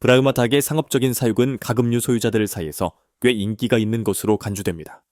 브라흐마 닭의 상업적인 사육은 가금류 소유자들 사이에서 꽤 인기가 있는 것으로 간주됩니다.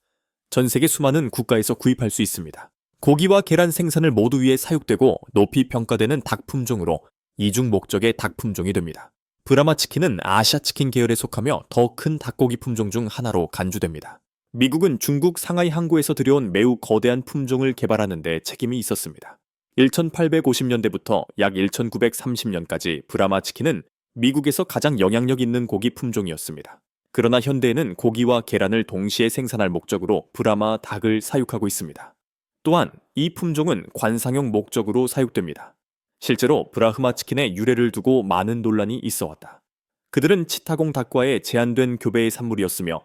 전 세계 수많은 국가에서 구입할 수 있습니다. 고기와 계란 생산을 모두 위해 사육되고 높이 평가되는 닭 품종으로 이중 목적의 닭 품종이 됩니다. 브라마 치킨은 아시아 치킨 계열에 속하며 더 큰 닭고기 품종 중 하나로 간주됩니다. 미국은 중국 상하이 항구에서 들여온 매우 거대한 품종을 개발하는 데 책임이 있었습니다. 1850년대부터 약 1930년까지 브라마 치킨은 미국에서 가장 영향력 있는 고기 품종이었습니다. 그러나 현대에는 고기와 계란을 동시에 생산할 목적으로 브라마 닭을 사육하고 있습니다. 또한 이 품종은 관상용 목적으로 사육됩니다. 실제로 브라흐마 치킨의 유래를 두고 많은 논란이 있어 왔다. 그들은 치타공 닭과의 제한된 교배의 산물이었으며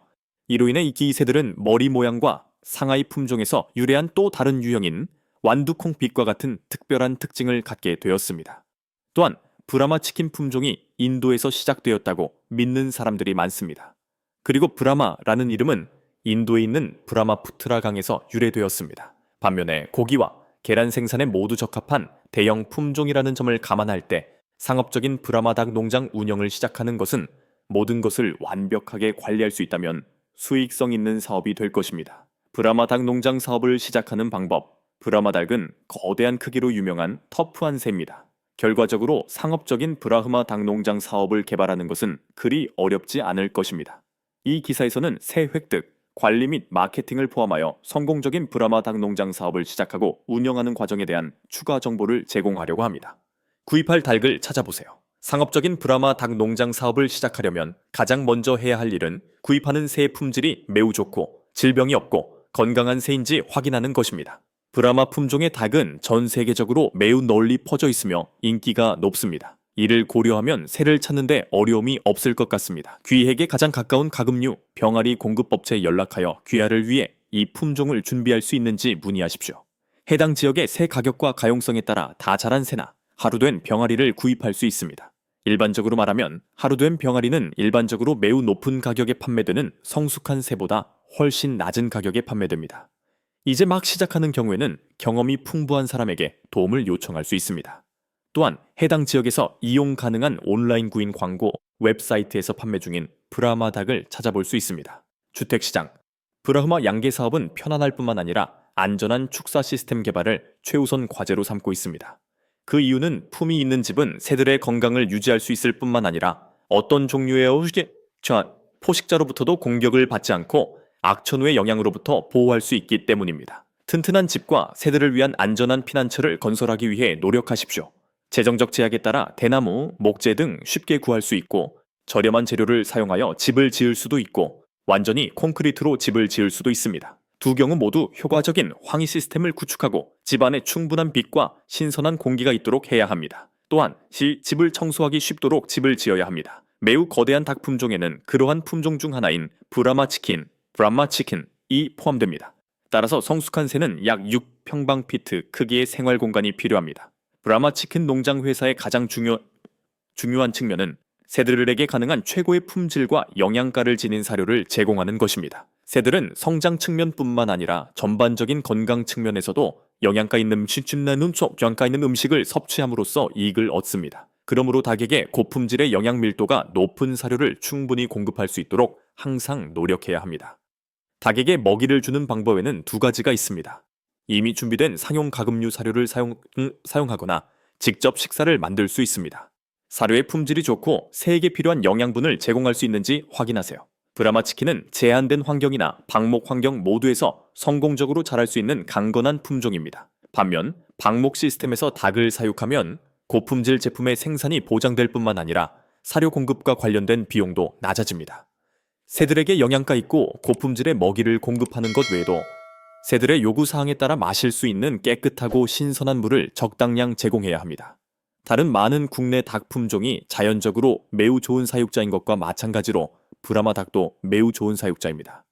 이로 인해 이 기새들은 머리 모양과 상하이 품종에서 유래한 또 다른 유형인 완두콩빛과 같은 특별한 특징을 갖게 되었습니다. 또한 브라마 치킨 품종이 인도에서 시작되었다고 믿는 사람들이 많습니다. 그리고 브라마라는 이름은 인도에 있는 브라마푸트라 강에서 유래되었습니다. 반면에 고기와 계란 생산에 모두 적합한 대형 품종이라는 점을 감안할 때 상업적인 브라마 닭 농장 운영을 시작하는 것은 모든 것을 완벽하게 관리할 수 있다면 수익성 있는 사업이 될 것입니다. 브라마 닭 농장 사업을 시작하는 방법. 브라마 닭은 거대한 크기로 유명한 터프한 새입니다. 결과적으로 상업적인 브라흐마 닭 농장 사업을 개발하는 것은 그리 어렵지 않을 것입니다. 이 기사에서는 새 획득, 관리 및 마케팅을 포함하여 성공적인 브라마 닭 농장 사업을 시작하고 운영하는 과정에 대한 추가 정보를 제공하려고 합니다. 구입할 닭을 찾아보세요. 상업적인 브라마 닭 농장 사업을 시작하려면 가장 먼저 해야 할 일은 구입하는 새의 품질이 매우 좋고 질병이 없고 건강한 새인지 확인하는 것입니다. 브라마 품종의 닭은 전 세계적으로 매우 널리 퍼져 있으며 인기가 높습니다. 이를 고려하면 새를 찾는데 어려움이 없을 것 같습니다. 귀에게 가장 가까운 가금류 병아리 공급업체에 연락하여 귀하를 위해 이 품종을 준비할 수 있는지 문의하십시오. 해당 지역의 새 가격과 가용성에 따라 다 자란 새나 하루 된 병아리를 구입할 수 있습니다. 일반적으로 말하면 하루 된 병아리는 일반적으로 매우 높은 가격에 판매되는 성숙한 새보다 훨씬 낮은 가격에 판매됩니다. 이제 막 시작하는 경우에는 경험이 풍부한 사람에게 도움을 요청할 수 있습니다. 또한 해당 지역에서 이용 가능한 온라인 구인 광고 웹사이트에서 판매 중인 브라마 닭을 찾아볼 수 있습니다. 주택시장 브라흐마 양계 사업은 편안할 뿐만 아니라 안전한 축사 시스템 개발을 최우선 과제로 삼고 있습니다. 그 이유는 품이 있는 집은 새들의 건강을 유지할 수 있을 뿐만 아니라 어떤 종류의 포식자로부터도 공격을 받지 않고 악천후의 영향으로부터 보호할 수 있기 때문입니다. 튼튼한 집과 새들을 위한 안전한 피난처를 건설하기 위해 노력하십시오. 재정적 제약에 따라 대나무, 목재 등 쉽게 구할 수 있고 저렴한 재료를 사용하여 집을 지을 수도 있고 완전히 콘크리트로 집을 지을 수도 있습니다. 두 경우 모두 효과적인 황희 시스템을 구축하고 집안에 충분한 빛과 신선한 공기가 있도록 해야 합니다. 또한 시, 집을 청소하기 쉽도록 집을 지어야 합니다. 매우 거대한 닭 품종에는 그러한 품종 중 하나인 브라마 치킨, 브라마 치킨이 포함됩니다. 따라서 성숙한 새는 약 6평방피트 크기의 생활 공간이 필요합니다. 브라마 치킨 농장 회사의 가장 중요, 중요한 측면은 새들에게 가능한 최고의 품질과 영양가를 지닌 사료를 제공하는 것입니다. 새들은 성장 측면뿐만 아니라 전반적인 건강 측면에서도 영양가 있는 음식, 영양가 있는 음식을 섭취함으로써 이익을 얻습니다. 그러므로 닭에게 고품질의 영양 밀도가 높은 사료를 충분히 공급할 수 있도록 항상 노력해야 합니다. 닭에게 먹이를 주는 방법에는 두 가지가 있습니다. 이미 준비된 상용 가금류 사료를 사용, 음, 사용하거나 직접 식사를 만들 수 있습니다. 사료의 품질이 좋고 새에게 필요한 영양분을 제공할 수 있는지 확인하세요. 브라마 치킨은 제한된 환경이나 방목 환경 모두에서 성공적으로 자랄 수 있는 강건한 품종입니다. 반면 방목 시스템에서 닭을 사육하면 고품질 제품의 생산이 보장될 뿐만 아니라 사료 공급과 관련된 비용도 낮아집니다. 새들에게 영양가 있고 고품질의 먹이를 공급하는 것 외에도 새들의 요구 사항에 따라 마실 수 있는 깨끗하고 신선한 물을 적당량 제공해야 합니다. 다른 많은 국내 닭 품종이 자연적으로 매우 좋은 사육자인 것과 마찬가지로 브라마 닭도 매우 좋은 사육자입니다.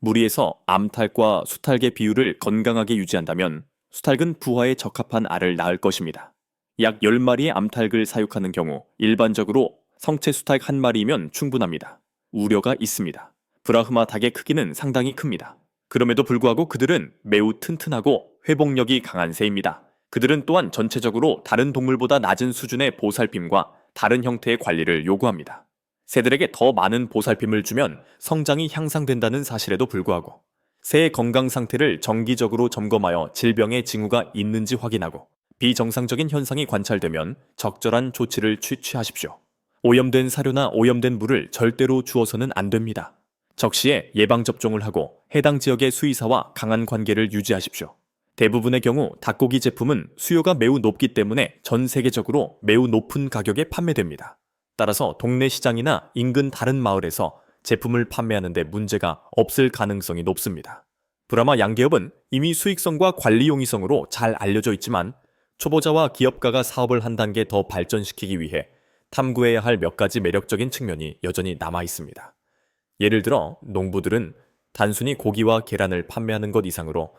무리에서 암탉과 수탉의 비율을 건강하게 유지한다면 수탉은 부화에 적합한 알을 낳을 것입니다. 약 10마리의 암탉을 사육하는 경우 일반적으로 성체 수탉 한 마리면 충분합니다. 우려가 있습니다. 브라흐마 닭의 크기는 상당히 큽니다. 그럼에도 불구하고 그들은 매우 튼튼하고 회복력이 강한 새입니다. 그들은 또한 전체적으로 다른 동물보다 낮은 수준의 보살핌과 다른 형태의 관리를 요구합니다. 새들에게 더 많은 보살핌을 주면 성장이 향상된다는 사실에도 불구하고 새의 건강 상태를 정기적으로 점검하여 질병의 징후가 있는지 확인하고 비정상적인 현상이 관찰되면 적절한 조치를 취취하십시오. 오염된 사료나 오염된 물을 절대로 주어서는 안 됩니다. 적시에 예방접종을 하고 해당 지역의 수의사와 강한 관계를 유지하십시오. 대부분의 경우 닭고기 제품은 수요가 매우 높기 때문에 전 세계적으로 매우 높은 가격에 판매됩니다. 따라서 동네 시장이나 인근 다른 마을에서 제품을 판매하는데 문제가 없을 가능성이 높습니다. 브라마 양계업은 이미 수익성과 관리 용이성으로 잘 알려져 있지만 초보자와 기업가가 사업을 한 단계 더 발전시키기 위해 탐구해야 할 몇 가지 매력적인 측면이 여전히 남아 있습니다. 예를 들어 농부들은 단순히 고기와 계란을 판매하는 것 이상으로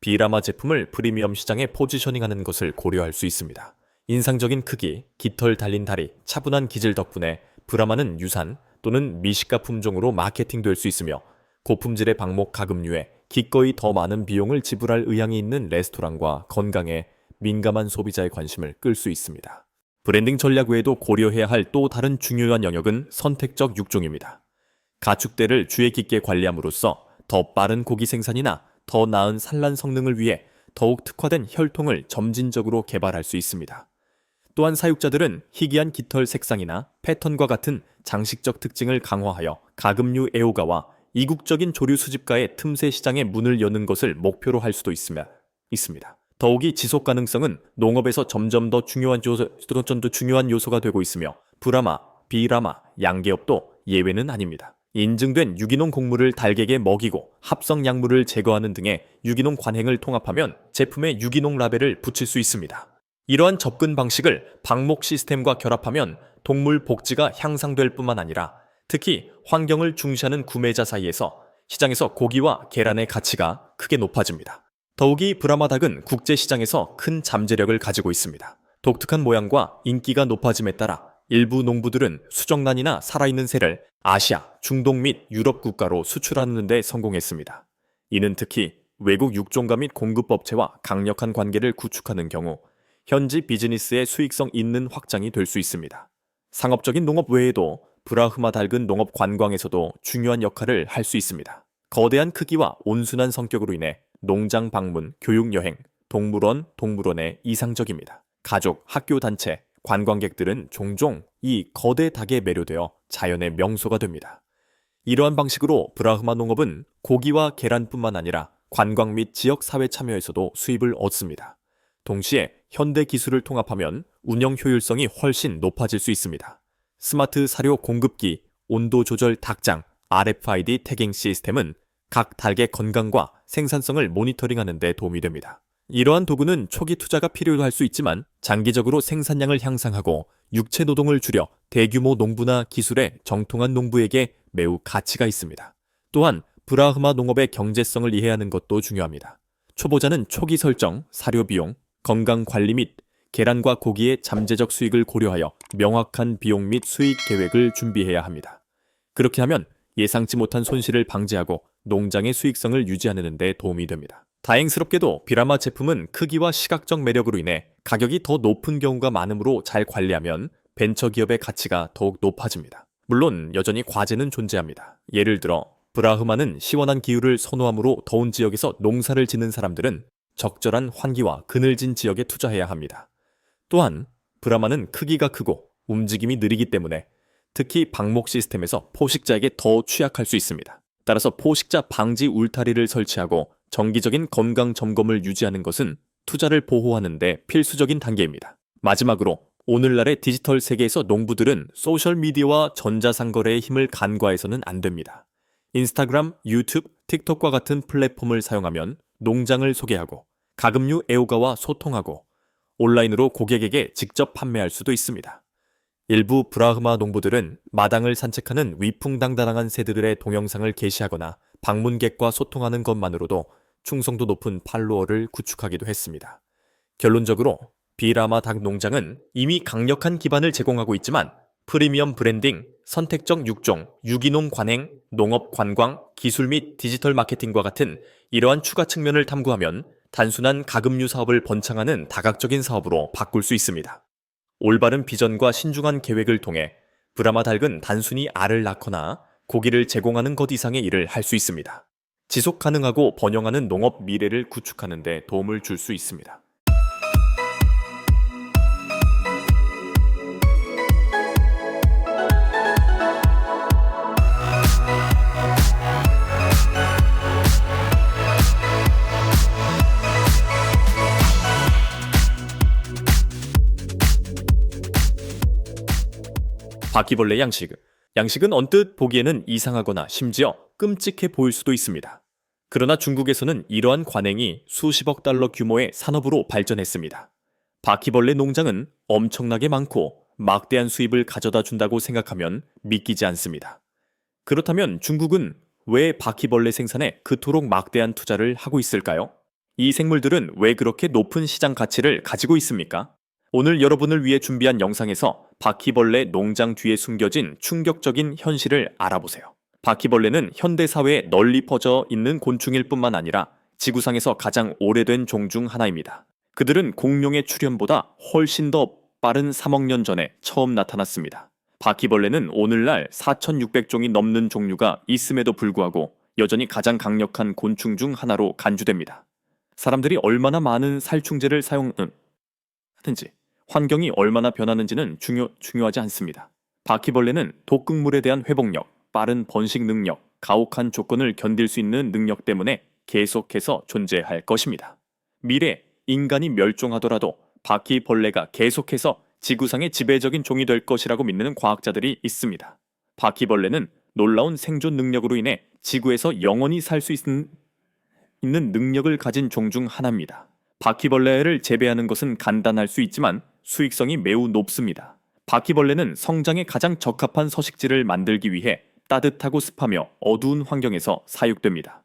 비라마 제품을 프리미엄 시장에 포지셔닝하는 것을 고려할 수 있습니다. 인상적인 크기, 깃털 달린 다리, 차분한 기질 덕분에 브라마는 유산 또는 미식가 품종으로 마케팅될 수 있으며 고품질의 방목 가금류에 기꺼이 더 많은 비용을 지불할 의향이 있는 레스토랑과 건강에 민감한 소비자의 관심을 끌 수 있습니다. 브랜딩 전략 외에도 고려해야 할 또 다른 중요한 영역은 선택적 육종입니다. 가축대를 주의 깊게 관리함으로써 더 빠른 고기 생산이나 더 나은 산란 성능을 위해 더욱 특화된 혈통을 점진적으로 개발할 수 있습니다. 또한 사육자들은 희귀한 깃털 색상이나 패턴과 같은 장식적 특징을 강화하여 가금류 애호가와 이국적인 조류 수집가의 틈새 시장에 문을 여는 것을 목표로 할 수도 있습니다. 더욱이 지속 가능성은 농업에서 점점 더 중요한 요소, 더 중요한 요소가 되고 있으며 브라마, 비라마, 양계업도 예외는 아닙니다. 인증된 유기농 곡물을 닭에게 먹이고 합성 약물을 제거하는 등의 유기농 관행을 통합하면 제품에 유기농 라벨을 붙일 수 있습니다. 이러한 접근 방식을 방목 시스템과 결합하면 동물 복지가 향상될 뿐만 아니라 특히 환경을 중시하는 구매자 사이에서 시장에서 고기와 계란의 가치가 크게 높아집니다. 더욱이 브라마 닭은 국제 시장에서 큰 잠재력을 가지고 있습니다. 독특한 모양과 인기가 높아짐에 따라 일부 농부들은 수정란이나 살아있는 새를 아시아, 중동 및 유럽 국가로 수출하는 데 성공했습니다. 이는 특히 외국 육종가 및 공급업체와 강력한 관계를 구축하는 경우 현지 비즈니스의 수익성 있는 확장이 될 수 있습니다. 상업적인 농업 외에도 브라흐마 닭은 농업 관광에서도 중요한 역할을 할 수 있습니다. 거대한 크기와 온순한 성격으로 인해 농장 방문, 교육 여행, 동물원, 동물원에 이상적입니다. 가족, 학교 단체, 관광객들은 종종 이 거대 닭에 매료되어 자연의 명소가 됩니다. 이러한 방식으로 브라흐마 농업은 고기와 계란뿐만 아니라 관광 및 지역 사회 참여에서도 수입을 얻습니다. 동시에 현대 기술을 통합하면 운영 효율성이 훨씬 높아질 수 있습니다. 스마트 사료 공급기, 온도 조절 닭장, RFID 태깅 시스템은 각 닭의 건강과 생산성을 모니터링하는 데 도움이 됩니다. 이러한 도구는 초기 투자가 필요할 수 있지만 장기적으로 생산량을 향상하고 육체 노동을 줄여 대규모 농부나 기술에 정통한 농부에게 매우 가치가 있습니다. 또한 브라흐마 농업의 경제성을 이해하는 것도 중요합니다. 초보자는 초기 설정, 사료 비용, 건강 관리 및 계란과 고기의 잠재적 수익을 고려하여 명확한 비용 및 수익 계획을 준비해야 합니다. 그렇게 하면 예상치 못한 손실을 방지하고 농장의 수익성을 유지하는 데 도움이 됩니다. 다행스럽게도 비라마 제품은 크기와 시각적 매력으로 인해 가격이 더 높은 경우가 많으므로 잘 관리하면 벤처 기업의 가치가 더욱 높아집니다. 물론 여전히 과제는 존재합니다. 예를 들어 브라흐마는 시원한 기후를 선호하므로 더운 지역에서 농사를 짓는 사람들은 적절한 환기와 그늘진 지역에 투자해야 합니다. 또한 브라마는 크기가 크고 움직임이 느리기 때문에 특히 방목 시스템에서 포식자에게 더 취약할 수 있습니다. 따라서 포식자 방지 울타리를 설치하고 정기적인 건강 점검을 유지하는 것은 투자를 보호하는 데 필수적인 단계입니다. 마지막으로 오늘날의 디지털 세계에서 농부들은 소셜미디어와 전자상거래의 힘을 간과해서는 안 됩니다. 인스타그램, 유튜브, 틱톡과 같은 플랫폼을 사용하면 농장을 소개하고 가금류 애호가와 소통하고 온라인으로 고객에게 직접 판매할 수도 있습니다. 일부 브라흐마 농부들은 마당을 산책하는 위풍당당한 새들의 동영상을 게시하거나 방문객과 소통하는 것만으로도 충성도 높은 팔로워를 구축하기도 했습니다. 결론적으로 비라마 닭 농장은 이미 강력한 기반을 제공하고 있지만 프리미엄 브랜딩, 선택적 육종, 유기농 관행, 농업 관광, 기술 및 디지털 마케팅과 같은 이러한 추가 측면을 탐구하면 단순한 가금류 사업을 번창하는 다각적인 사업으로 바꿀 수 있습니다. 올바른 비전과 신중한 계획을 통해 브라마 닭은 단순히 알을 낳거나 고기를 제공하는 것 이상의 일을 할 수 있습니다. 지속 가능하고 번영하는 농업 미래를 구축하는 데 도움을 줄 수 있습니다. 바퀴벌레 양식. 양식은 언뜻 보기에는 이상하거나 심지어 끔찍해 보일 수도 있습니다. 그러나 중국에서는 이러한 관행이 수십억 달러 규모의 산업으로 발전했습니다. 바퀴벌레 농장은 엄청나게 많고 막대한 수입을 가져다 준다고 생각하면 믿기지 않습니다. 그렇다면 중국은 왜 바퀴벌레 생산에 그토록 막대한 투자를 하고 있을까요? 이 생물들은 왜 그렇게 높은 시장 가치를 가지고 있습니까? 오늘 여러분을 위해 준비한 영상에서 바퀴벌레 농장 뒤에 숨겨진 충격적인 현실을 알아보세요. 바퀴벌레는 현대 사회에 널리 퍼져 있는 곤충일 뿐만 아니라 지구상에서 가장 오래된 종 중 하나입니다. 그들은 공룡의 출현보다 훨씬 더 빠른 3억 년 전에 처음 나타났습니다. 바퀴벌레는 오늘날 4,600종이 넘는 종류가 있음에도 불구하고 여전히 가장 강력한 곤충 중 하나로 간주됩니다. 사람들이 얼마나 많은 살충제를 사용, 음, 하는지, 환경이 얼마나 변하는지는 중요, 중요하지 않습니다. 바퀴벌레는 독극물에 대한 회복력, 빠른 번식 능력, 가혹한 조건을 견딜 수 있는 능력 때문에 계속해서 존재할 것입니다. 미래 인간이 멸종하더라도 바퀴벌레가 계속해서 지구상의 지배적인 종이 될 것이라고 믿는 과학자들이 있습니다. 바퀴벌레는 놀라운 생존 능력으로 인해 지구에서 영원히 살 수 있는 능력을 가진 종 중 하나입니다. 바퀴벌레를 재배하는 것은 간단할 수 있지만 수익성이 매우 높습니다. 바퀴벌레는 성장에 가장 적합한 서식지를 만들기 위해 따뜻하고 습하며 어두운 환경에서 사육됩니다.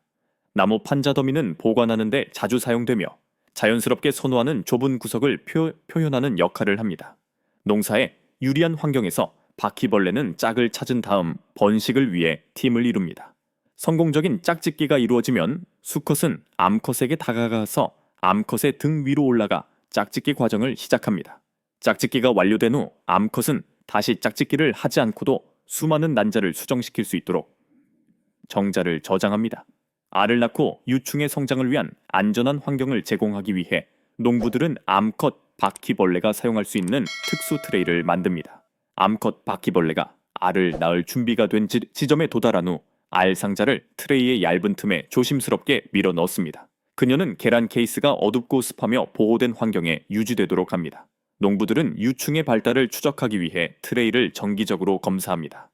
나무 판자 더미는 보관하는데 자주 사용되며 자연스럽게 선호하는 좁은 구석을 표, 표현하는 역할을 합니다. 농사에 유리한 환경에서 바퀴벌레는 짝을 찾은 다음 번식을 위해 팀을 이룹니다. 성공적인 짝짓기가 이루어지면 수컷은 암컷에게 다가가서 암컷의 등 위로 올라가 짝짓기 과정을 시작합니다. 짝짓기가 완료된 후 암컷은 다시 짝짓기를 하지 않고도 수많은 난자를 수정시킬 수 있도록 정자를 저장합니다. 알을 낳고 유충의 성장을 위한 안전한 환경을 제공하기 위해 농부들은 암컷 바퀴벌레가 사용할 수 있는 특수 트레이를 만듭니다. 암컷 바퀴벌레가 알을 낳을 준비가 된 지, 지점에 도달한 후 알 상자를 트레이의 얇은 틈에 조심스럽게 밀어 넣습니다. 그녀는 계란 케이스가 어둡고 습하며 보호된 환경에 유지되도록 합니다. 농부들은 유충의 발달을 추적하기 위해 트레이를 정기적으로 검사합니다.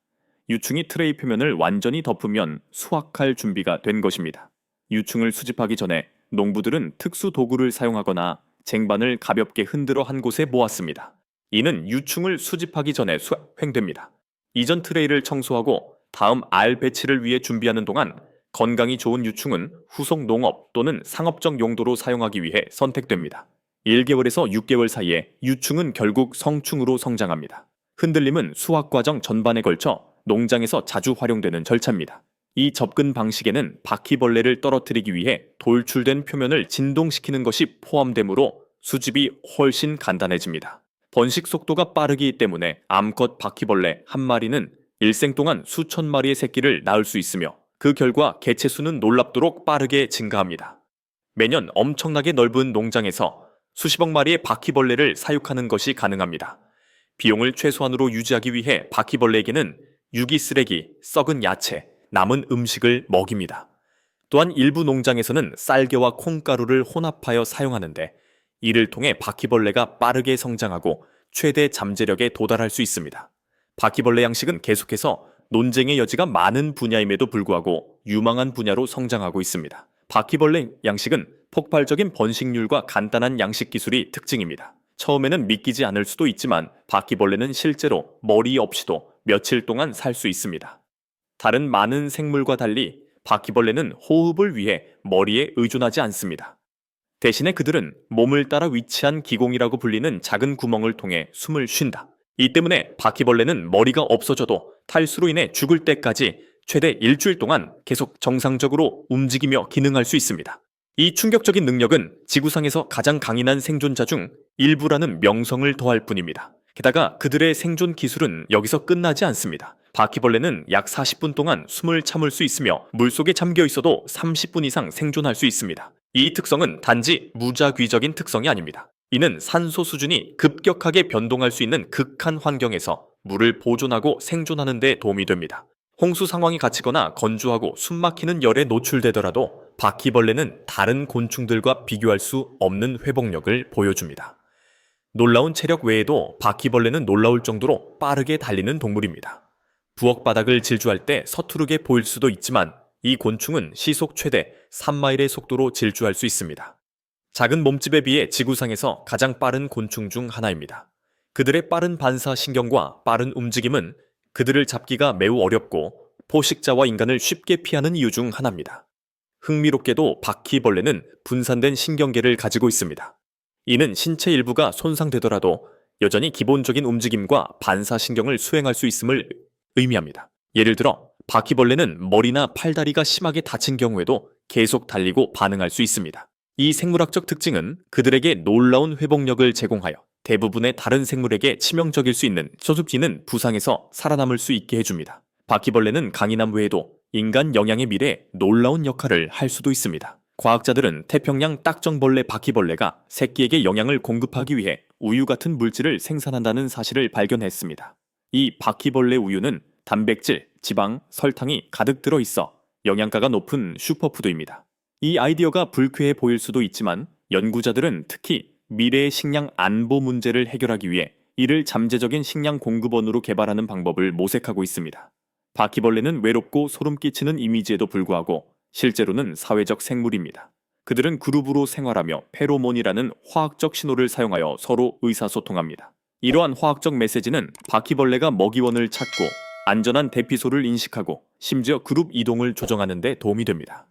유충이 트레이 표면을 완전히 덮으면 수확할 준비가 된 것입니다. 유충을 수집하기 전에 농부들은 특수 도구를 사용하거나 쟁반을 가볍게 흔들어 한 곳에 모았습니다. 이는 유충을 수집하기 전에 수행됩니다. 이전 트레이를 청소하고 다음 알 배치를 위해 준비하는 동안 건강이 좋은 유충은 후속 농업 또는 상업적 용도로 사용하기 위해 선택됩니다. 1개월에서 6개월 사이에 유충은 결국 성충으로 성장합니다. 흔들림은 수확 과정 전반에 걸쳐 농장에서 자주 활용되는 절차입니다. 이 접근 방식에는 바퀴벌레를 떨어뜨리기 위해 돌출된 표면을 진동시키는 것이 포함되므로 수집이 훨씬 간단해집니다. 번식 속도가 빠르기 때문에 암컷 바퀴벌레 한 마리는 일생 동안 수천 마리의 새끼를 낳을 수 있으며 그 결과 개체 수는 놀랍도록 빠르게 증가합니다. 매년 엄청나게 넓은 농장에서 수십억 마리의 바퀴벌레를 사육하는 것이 가능합니다. 비용을 최소한으로 유지하기 위해 바퀴벌레에게는 유기 쓰레기, 썩은 야채, 남은 음식을 먹입니다. 또한 일부 농장에서는 쌀개와 콩가루를 혼합하여 사용하는데 이를 통해 바퀴벌레가 빠르게 성장하고 최대 잠재력에 도달할 수 있습니다. 바퀴벌레 양식은 계속해서 논쟁의 여지가 많은 분야임에도 불구하고 유망한 분야로 성장하고 있습니다. 바퀴벌레 양식은 폭발적인 번식률과 간단한 양식 기술이 특징입니다. 처음에는 믿기지 않을 수도 있지만 바퀴벌레는 실제로 머리 없이도 며칠 동안 살 수 있습니다. 다른 많은 생물과 달리 바퀴벌레는 호흡을 위해 머리에 의존하지 않습니다. 대신에 그들은 몸을 따라 위치한 기공이라고 불리는 작은 구멍을 통해 숨을 쉰다. 이 때문에 바퀴벌레는 머리가 없어져도 탈수로 인해 죽을 때까지 최대 일주일 동안 계속 정상적으로 움직이며 기능할 수 있습니다. 이 충격적인 능력은 지구상에서 가장 강인한 생존자 중 일부라는 명성을 더할 뿐입니다. 게다가 그들의 생존 기술은 여기서 끝나지 않습니다. 바퀴벌레는 약 40분 동안 숨을 참을 수 있으며 물속에 잠겨 있어도 30분 이상 생존할 수 있습니다. 이 특성은 단지 무작위적인 특성이 아닙니다. 이는 산소 수준이 급격하게 변동할 수 있는 극한 환경에서 물을 보존하고 생존하는 데 도움이 됩니다. 홍수 상황이 갇히거나 건조하고 숨막히는 열에 노출되더라도 바퀴벌레는 다른 곤충들과 비교할 수 없는 회복력을 보여줍니다. 놀라운 체력 외에도 바퀴벌레는 놀라울 정도로 빠르게 달리는 동물입니다. 부엌 바닥을 질주할 때 서투르게 보일 수도 있지만 이 곤충은 시속 최대 3마일의 속도로 질주할 수 있습니다. 작은 몸집에 비해 지구상에서 가장 빠른 곤충 중 하나입니다. 그들의 빠른 반사 신경과 빠른 움직임은 그들을 잡기가 매우 어렵고 포식자와 인간을 쉽게 피하는 이유 중 하나입니다. 흥미롭게도 바퀴벌레는 분산된 신경계를 가지고 있습니다. 이는 신체 일부가 손상되더라도 여전히 기본적인 움직임과 반사신경을 수행할 수 있음을 의미합니다. 예를 들어 바퀴벌레는 머리나 팔다리가 심하게 다친 경우에도 계속 달리고 반응할 수 있습니다. 이 생물학적 특징은 그들에게 놀라운 회복력을 제공하여 대부분의 다른 생물에게 치명적일 수 있는 소습지는 부상에서 살아남을 수 있게 해줍니다. 바퀴벌레는 강인함 외에도 인간 영양의 미래에 놀라운 역할을 할 수도 있습니다. 과학자들은 태평양 딱정벌레 바퀴벌레가 새끼에게 영양을 공급하기 위해 우유 같은 물질을 생산한다는 사실을 발견했습니다. 이 바퀴벌레 우유는 단백질, 지방, 설탕이 가득 들어 있어 영양가가 높은 슈퍼푸드입니다. 이 아이디어가 불쾌해 보일 수도 있지만 연구자들은 특히 미래의 식량 안보 문제를 해결하기 위해 이를 잠재적인 식량 공급원으로 개발하는 방법을 모색하고 있습니다. 바퀴벌레는 외롭고 소름 끼치는 이미지에도 불구하고 실제로는 사회적 생물입니다. 그들은 그룹으로 생활하며 페로몬이라는 화학적 신호를 사용하여 서로 의사소통합니다. 이러한 화학적 메시지는 바퀴벌레가 먹이원을 찾고 안전한 대피소를 인식하고 심지어 그룹 이동을 조정하는 데 도움이 됩니다.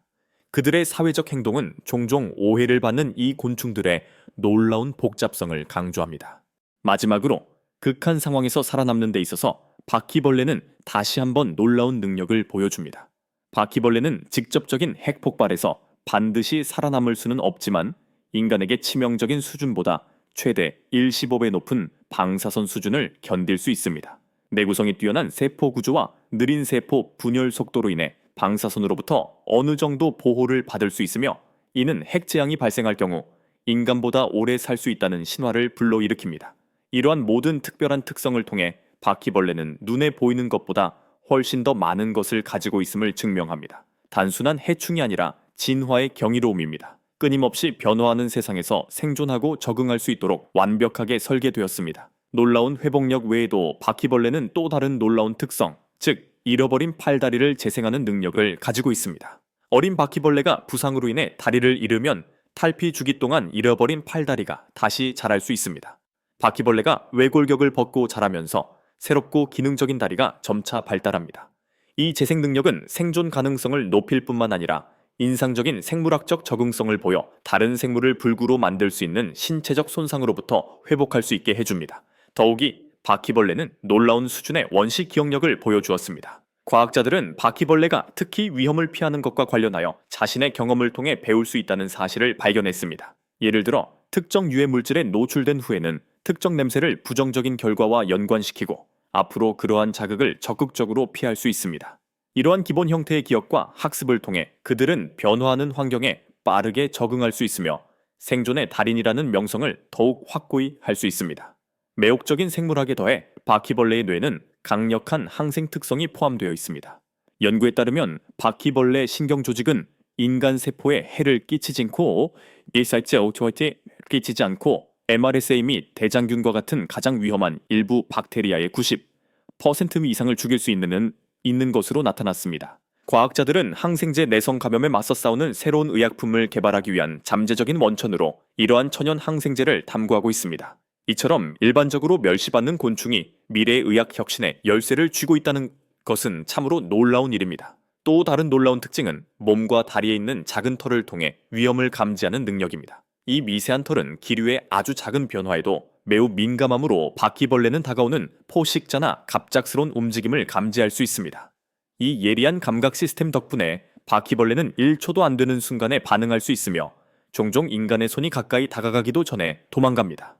그들의 사회적 행동은 종종 오해를 받는 이 곤충들의 놀라운 복잡성을 강조합니다. 마지막으로 극한 상황에서 살아남는 데 있어서 바퀴벌레는 다시 한번 놀라운 능력을 보여줍니다. 바퀴벌레는 직접적인 핵 폭발에서 반드시 살아남을 수는 없지만 인간에게 치명적인 수준보다 최대 115배 높은 방사선 수준을 견딜 수 있습니다. 내구성이 뛰어난 세포 구조와 느린 세포 분열 속도로 인해 방사선으로부터 어느 정도 보호를 받을 수 있으며 이는 핵 재앙이 발생할 경우 인간보다 오래 살 수 있다는 신화를 불러일으킵니다. 이러한 모든 특별한 특성을 통해 바퀴벌레는 눈에 보이는 것보다 훨씬 더 많은 것을 가지고 있음을 증명합니다. 단순한 해충이 아니라 진화의 경이로움입니다. 끊임없이 변화하는 세상에서 생존하고 적응할 수 있도록 완벽하게 설계되었습니다. 놀라운 회복력 외에도 바퀴벌레는 또 다른 놀라운 특성, 즉 잃어버린 팔다리를 재생하는 능력을 가지고 있습니다. 어린 바퀴벌레가 부상으로 인해 다리를 잃으면 탈피 주기 동안 잃어버린 팔다리가 다시 자랄 수 있습니다. 바퀴벌레가 외골격을 벗고 자라면서 새롭고 기능적인 다리가 점차 발달합니다. 이 재생 능력은 생존 가능성을 높일 뿐만 아니라 인상적인 생물학적 적응성을 보여 다른 생물을 불구로 만들 수 있는 신체적 손상으로부터 회복할 수 있게 해줍니다. 더욱이 바퀴벌레는 놀라운 수준의 원시 기억력을 보여주었습니다. 과학자들은 바퀴벌레가 특히 위험을 피하는 것과 관련하여 자신의 경험을 통해 배울 수 있다는 사실을 발견했습니다. 예를 들어 특정 유해 물질에 노출된 후에는 특정 냄새를 부정적인 결과와 연관시키고 앞으로 그러한 자극을 적극적으로 피할 수 있습니다. 이러한 기본 형태의 기억과 학습을 통해 그들은 변화하는 환경에 빠르게 적응할 수 있으며 생존의 달인이라는 명성을 더욱 확고히 할 수 있습니다. 매혹적인 생물학에 더해 바퀴벌레의 뇌는 강력한 항생 특성이 포함되어 있습니다. 연구에 따르면 바퀴벌레 신경 조직은 인간 세포에 해를 끼치지 않고 일살제 오토이트에 끼치지 않고 MRSA 및 대장균과 같은 가장 위험한 일부 박테리아의 90% 이상을 죽일 수 있는, 있는 것으로 나타났습니다. 과학자들은 항생제 내성 감염에 맞서 싸우는 새로운 의약품을 개발하기 위한 잠재적인 원천으로 이러한 천연 항생제를 탐구하고 있습니다. 이처럼 일반적으로 멸시받는 곤충이 미래의 의학 혁신에 열쇠를 쥐고 있다는 것은 참으로 놀라운 일입니다. 또 다른 놀라운 특징은 몸과 다리에 있는 작은 털을 통해 위험을 감지하는 능력입니다. 이 미세한 털은 기류의 아주 작은 변화에도 매우 민감함으로 바퀴벌레는 다가오는 포식자나 갑작스러운 움직임을 감지할 수 있습니다. 이 예리한 감각 시스템 덕분에 바퀴벌레는 1초도 안 되는 순간에 반응할 수 있으며 종종 인간의 손이 가까이 다가가기도 전에 도망갑니다.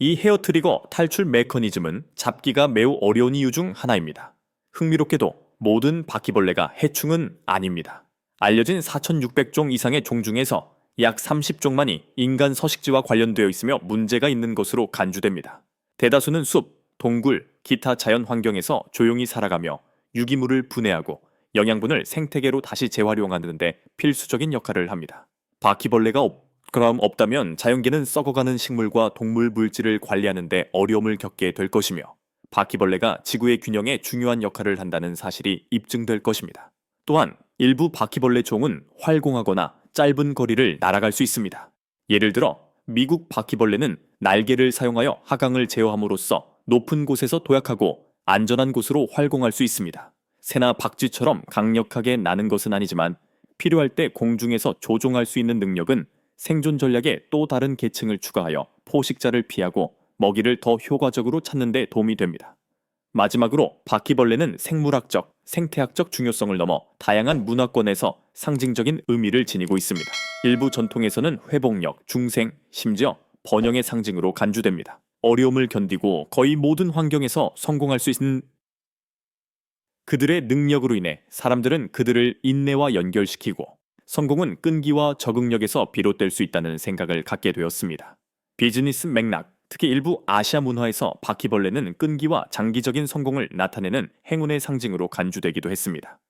이 헤어 트리거 탈출 메커니즘은 잡기가 매우 어려운 이유 중 하나입니다. 흥미롭게도 모든 바퀴벌레가 해충은 아닙니다. 알려진 4,600종 이상의 종 중에서 약 30종만이 인간 서식지와 관련되어 있으며 문제가 있는 것으로 간주됩니다. 대다수는 숲, 동굴, 기타 자연 환경에서 조용히 살아가며 유기물을 분해하고 영양분을 생태계로 다시 재활용하는 데 필수적인 역할을 합니다. 바퀴벌레가 없, 그럼 없다면 자연계는 썩어가는 식물과 동물 물질을 관리하는 데 어려움을 겪게 될 것이며 바퀴벌레가 지구의 균형에 중요한 역할을 한다는 사실이 입증될 것입니다. 또한 일부 바퀴벌레 종은 활공하거나 짧은 거리를 날아갈 수 있습니다. 예를 들어 미국 바퀴벌레는 날개를 사용하여 하강을 제어함으로써 높은 곳에서 도약하고 안전한 곳으로 활공할 수 있습니다. 새나 박쥐처럼 강력하게 나는 것은 아니지만 필요할 때 공중에서 조종할 수 있는 능력은 생존 전략의 또 다른 계층을 추가하여 포식자를 피하고 먹이를 더 효과적으로 찾는 데 도움이 됩니다. 마지막으로 바퀴벌레는 생물학적, 생태학적 중요성을 넘어 다양한 문화권에서 상징적인 의미를 지니고 있습니다. 일부 전통에서는 회복력, 중생, 심지어 번영의 상징으로 간주됩니다. 어려움을 견디고 거의 모든 환경에서 성공할 수 있는 그들의 능력으로 인해 사람들은 그들을 인내와 연결시키고 성공은 끈기와 적응력에서 비롯될 수 있다는 생각을 갖게 되었습니다. 비즈니스 맥락, 특히 일부 아시아 문화에서 바퀴벌레는 끈기와 장기적인 성공을 나타내는 행운의 상징으로 간주되기도 했습니다.